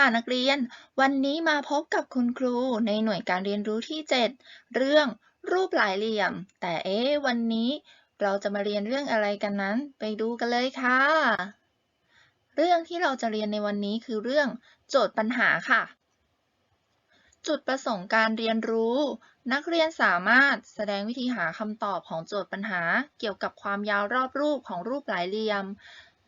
ค่ะนักเรียน วันนี้มาพบกับคุณครูในหน่วยการเรียนรู้ที่ 7 เรื่องรูปหลายเหลี่ยม แต่เอ๊ะวันนี้เราจะมาเรียนเรื่องอะไรกันนั้น ไปดูกันเลยค่ะ เรื่องที่เราจะเรียนในวันนี้คือเรื่องโจทย์ปัญหาค่ะ จุดประสงค์การเรียนรู้ นักเรียนสามารถแสดงวิธีหาคำตอบของโจทย์ปัญหา เกี่ยวกับความยาวรอบรูปของรูปหลายเหลี่ยม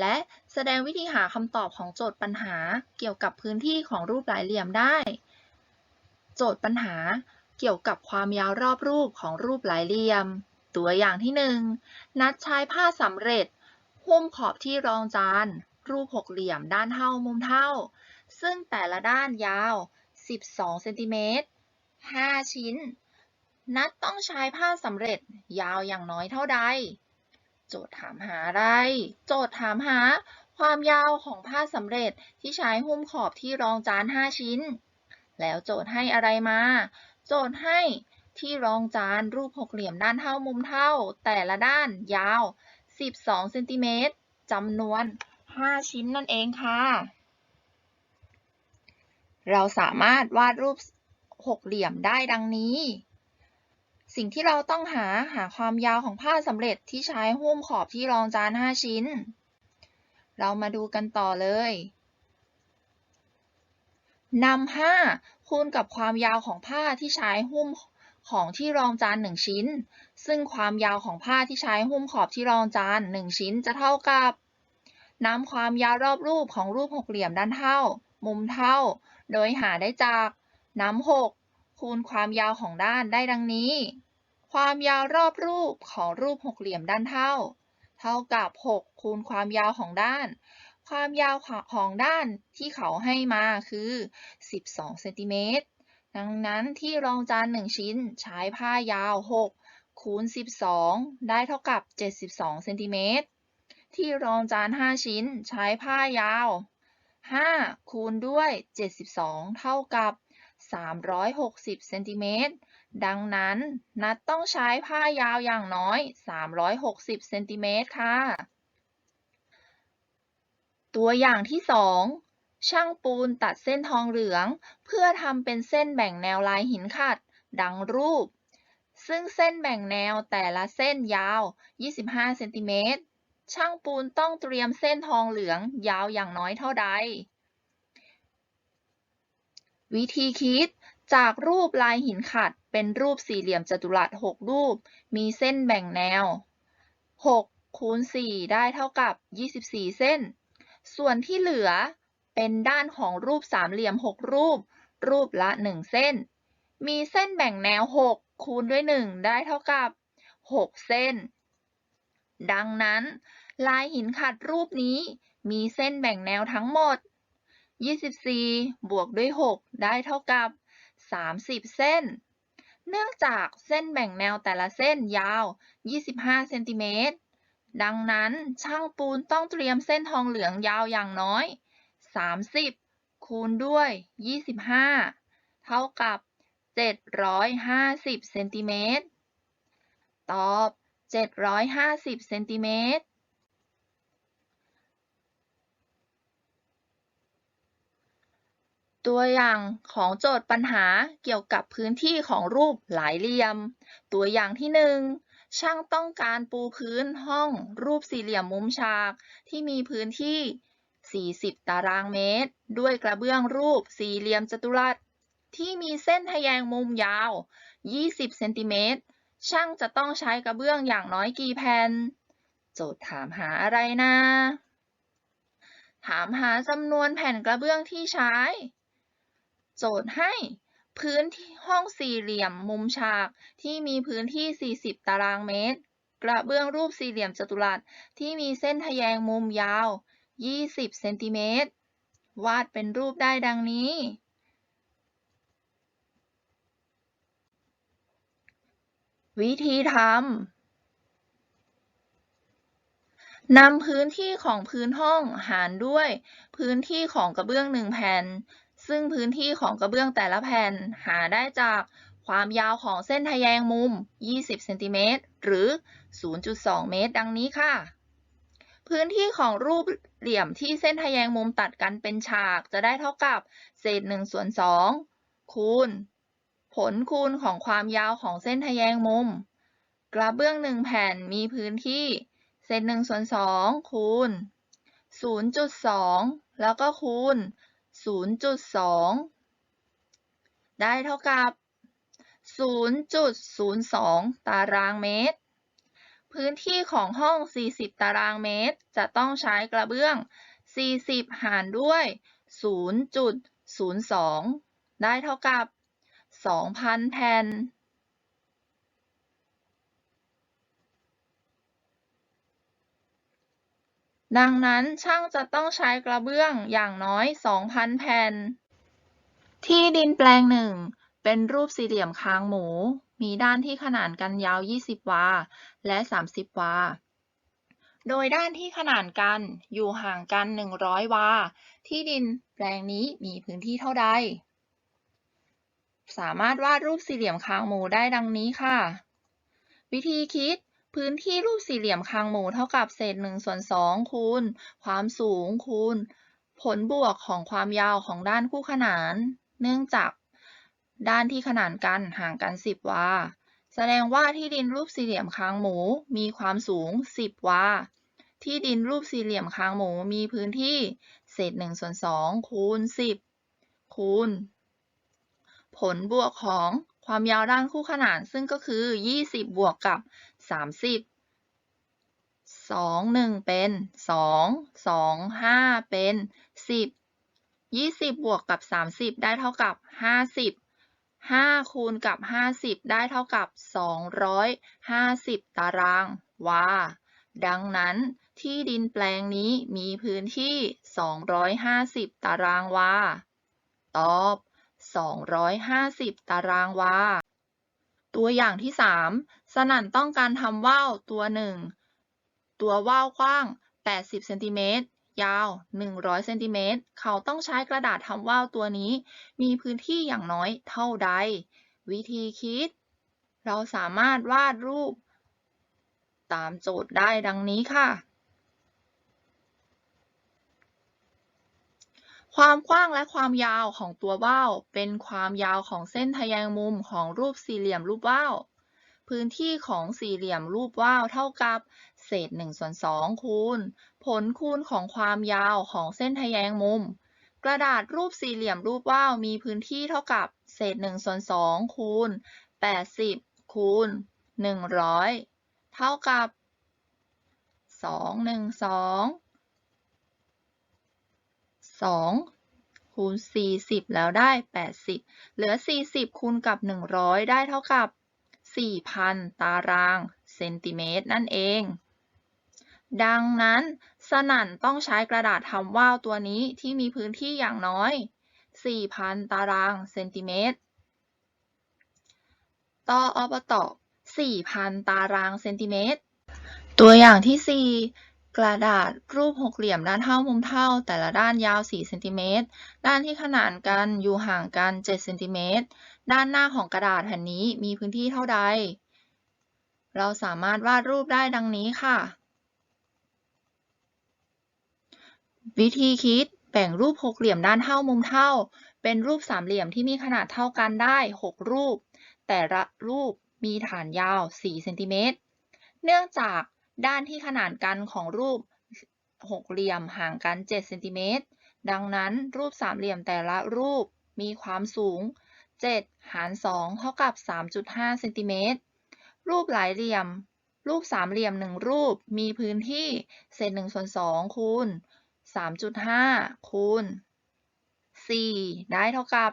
และแสดงวิธีหาคำตอบของโจทย์ปัญหาเกี่ยวกับพื้นที่ของรูปหลายเหลี่ยมได้ โจทย์ปัญหาเกี่ยวกับความยาวรอบรูปของรูปหลายเหลี่ยม ตัวอย่างที่หนึ่งนัดใช้ผ้าสำเร็จ หุ้มขอบที่รองจาน รูปหกเหลี่ยมด้านเท่ามุมเท่า ซึ่งแต่ละด้านยาว 12 เซนติเมตร 5 ชิ้น นัดต้องใช้ผ้าสำเร็จยาวอย่างน้อยเท่าใด โจทย์ถามหาอะไร โจทย์ถามหา ความยาวของผ้าสำเร็จที่ใช้หุ้มขอบที่รองจาน 5 ชิ้น แล้วโจทย์ให้อะไรมา โจทย์ให้ที่รองจานรูปหกเหลี่ยมด้านเท่ามุมเท่า แต่ละด้านยาว 12เซนติเมตรจำนวน 5 ชิ้นนั่นเองค่ะ เราสามารถวาดรูปหกเหลี่ยมได้ดังนี้ สิ่งที่เราต้องหาหาความยาวของผ้าสำเร็จที่ใช้หุ้มขอบที่รองจาน 5 ชิ้น เรามาดูกันต่อเลยนำ5คูณกับความยาวของผ้าที่ใช้หุ้มของที่รองจาน 1 ชิ้น ซึ่งความยาวของผ้าที่ใช้หุ้มขอบที่รองจาน 1 ชิ้นจะเท่ากับนำความยาวรอบรูปของรูปหกเหลี่ยมด้านเท่า มุมเท่า โดยหาได้จากน้ำหกคูณความยาวของด้านได้ดังนี้ ความยาวรอบรูปของรูปหกเหลี่ยมด้านเท่า เท่ากับ 6 คูณความยาวของด้าน ความยาวของด้านที่เขาให้มาคือ 12 เซนติเมตร ดังนั้นที่รองจาน 1 ชิ้นใช้ผ้ายาว 6 คูณ 12 ได้เท่ากับ 72 เซนติเมตร ที่รองจาน 5 ชิ้นใช้ผ้ายาว 5 คูณด้วย 72 เท่ากับ 360 เซนติเมตร ดังนั้นนัดต้องใช้ผ้ายาวอย่างน้อย 360 เซนติเมตรค่ะ ตัวอย่างที่ 2 ช่างปูนตัดเส้นทองเหลือง เพื่อทำเป็นเส้นแบ่งแนวลายหินขัด ดังรูป ซึ่งเส้นแบ่งแนวแต่ละเส้นยาว 25 เซนติเมตร ช่างปูนต้องเตรียมเส้นทองเหลืองยาวอย่างน้อยเท่าใด วิธีคิดจากรูปลายหินขัด เป็นรูปสี่เหลี่ยมจัตุรัส 6 รูป มีเส้นแบ่งแนว 6 คูณ 4 ได้เท่ากับ 24 เส้น ส่วนที่เหลือเป็นด้านของรูปสามเหลี่ยม 6 รูป รูปละ 1 เส้น มีเส้นแบ่งแนว 6 คูณด้วย 1 ได้เท่ากับ 6 เส้น ดังนั้น ลายหินขัดรูปนี้มีเส้นแบ่งแนวทั้งหมด 24 บวกด้วย 6 ได้เท่ากับ 30 เส้น เนื่องจากเส้นแบ่งแนวแต่ละเส้นยาว 25 เซนติเมตร ดังนั้นช่างปูนต้องเตรียมเส้นทองเหลืองยาวอย่างน้อย 30 คูณด้วย 25 เท่ากับ 750 เซนติเมตร ตอบ 750 เซนติเมตร ตัวอย่างของโจทย์ปัญหาเกี่ยวกับพื้นที่ของรูปหลายเหลี่ยม ตัวอย่างที่หนึ่งช่างต้องการปูพื้นห้องรูปสี่เหลี่ยมมุมฉาก ที่มีพื้นที่ 40 ตารางเมตร ด้วยกระเบื้องรูปสี่เหลี่ยมจัตุรัส ที่มีเส้นทแยงมุมยาว 20 เซนติเมตร ช่างจะต้องใช้กระเบื้องอย่างน้อยกี่แผ่น โจทย์ถามหาอะไรนะถามหาจำนวนแผ่นกระเบื้องที่ใช้ โจทย์ให้พื้นห้องสี่เหลี่ยมมุมฉากที่มีพื้นที่ 40 ตารางเมตร กระเบื้องรูปสี่เหลี่ยมจัตุรัสที่มีเส้นทะแยงมุมยาว 20 เซนติเมตร วาดเป็นรูปได้ดังนี้ วิธีทำนำพื้นที่ของพื้นห้องหารด้วยพื้นที่ของกระเบื้องหนึ่งแผ่น ซึ่งพื้นที่ของกระเบื้องแต่ละแผ่นหาได้จากความยาวของเส้นทะแยงมุม 20เซนติเมตรหรือ 0.2 เมตร ดังนี้ค่ะ พื้นที่ของรูปเหลี่ยมที่เส้นทะแยงมุมตัดกันเป็นฉากจะได้เท่ากับเศษหนึ่งส่วนสองคูณ ผลคูณของความยาวของเส้นทะแยงมุม กระเบื้องหนึ่งแผ่นมีพื้นที่เศษหนึ่งส่วนสองคูณศูนย์จุดสองแล้วก็คูณ 0.2 ได้เท่ากับ 0.02 ตารางเมตร พื้นที่ของห้อง 40 ตารางเมตร จะต้องใช้กระเบื้อง 40 หารด้วย 0.02 ได้เท่ากับ 2,000 แผ่น ดังนั้นช่างจะต้องใช้กระเบื้องอย่างน้อย 2,000 แผ่น ที่ดินแปลงหนึ่ง เป็นรูปสี่เหลี่ยมคางหมู มีด้านที่ขนานกันยาว 20 วา และ 30 วา โดยด้านที่ขนานกันอยู่ห่างกัน 100 วา ที่ดินแปลงนี้มีพื้นที่เท่าใด สามารถวาดรูปสี่เหลี่ยมคางหมูได้ดังนี้ค่ะ วิธีคิด พื้นที่รูปสี่เหลี่ยมคางหมูเท่ากับเศษ1ส่วน2คูณ ความสูงคูณ ผลบวกของความยาวของด้านคู่ขนาน เนื่องจากด้านที่ขนานกันห่างกัน 10 วา แสดงว่าที่ดินรูปสี่เหลี่ยมคางหมูมีความสูง 10 วา ที่ดินรูปสี่เหลี่ยมคางหมูมีพื้นที่เศษ1ส่วน2คูณ 10 คูณ ผลบวกของ ความยาวด้านคู่ขนานซึ่งก็คือ 20 บวกกับ 30 2 1 เป็น 2 2 5 เป็น 10 20 บวกกับ 30 ได้เท่ากับ 50 5 คูณกับ 50 ได้เท่ากับ 250 ตารางวา ดังนั้นที่ดินแปลงนี้มีพื้นที่ 250 ตารางวาตอบ 250 ตารางวา ตัวอย่างที่ 3 สนั่นต้องการทำว่าวตัวหนึ่งตัวว่าวกว้าง 80เซนติเมตรยาว 100เซนติเมตรเขาต้องใช้กระดาษทำว่าวตัวนี้ มีพื้นที่อย่างน้อยเท่าใด วิธีคิด เราสามารถวาดรูป ตามโจทย์ได้ดังนี้ค่ะ ความกว้างและความยาวของตัวว่าวเป็นความยาวของเส้นทแยงมุมของรูปสี่เหลี่ยมรูปว่าวพื้นที่ของสี่เหลี่ยมรูปว่าวเท่ากับเศษ1ส่วน2คูณ ผลคูณของความยาวของเส้นทแยงมุม กระดาษรูปสี่เหลี่ยมรูปว่าวมีพื้นที่เท่ากับเศษ1ส่วน2คูณ 80 คูณ 100 เท่ากับ 2 1 2 คูณ 40 แล้วได้ 80 เหลือ 40 คูณกับ 100 ได้เท่ากับ 4,000 ตารางเซนติเมตรนั่นเอง ดังนั้นสนั่นต้องใช้กระดาษทำว่าวตัวนี้ที่มีพื้นที่อย่างน้อย 4,000 ตารางเซนติเมตรต่ออบต4,000 ตารางเซนติเมตร ตัวอย่างที่ 4 กระดาษรูปหกเหลี่ยมด้านเท่ามุมเท่า แต่ละด้านยาว 4 เซนติเมตร ด้านที่ขนานกันอยู่ห่างกัน 7 เซนติเมตร ด้านหน้าของกระดาษแผ่นนี้มีพื้นที่เท่าใด เราสามารถวาดรูปได้ดังนี้ค่ะ วิธีคิดแบ่งรูปหกเหลี่ยมด้านเท่ามุมเท่า เป็นรูปสามเหลี่ยมที่มีขนาดเท่ากันได้ 6 รูป แต่ละรูปมีฐานยาว 4 เซนติเมตร เนื่องจาก ด้านที่ขนานกันของรูปหกเหลี่ยมห่างกัน7เซนติเมตร ดังนั้นรูปสามเหลี่ยมแต่ละรูปมีความสูง 7 หาร 2 เท่ากับ 3.5เซนติเมตร รูปหลายเหลี่ยม รูปสามเหลี่ยมหนึ่งรูปมีพื้นที่เศษ1ส่วน2คูณ 3.5 คูณ 4 ได้เท่ากับ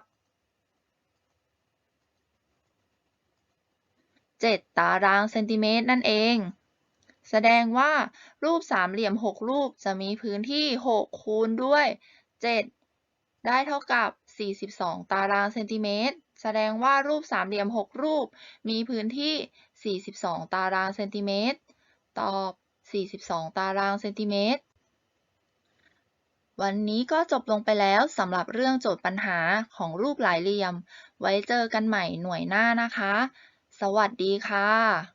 7 ตารางเซนติเมตรนั่นเอง แสดงว่ารูปสามเหลี่ยม 6 รูปจะมีพื้นที่ 6 คูณด้วย 7 ได้เท่ากับ 42 ตารางเซนติเมตร แสดงว่ารูปสามเหลี่ยม 6 รูป มีพื้นที่ 42 ตารางเซนติเมตร ตอบ 42 ตารางเซนติเมตร วันนี้ก็จบลงไปแล้วสำหรับเรื่องโจทย์ปัญหาของรูปหลายเหลี่ยม ไว้เจอกันใหม่หน่วยหน้านะคะ สวัสดีค่ะ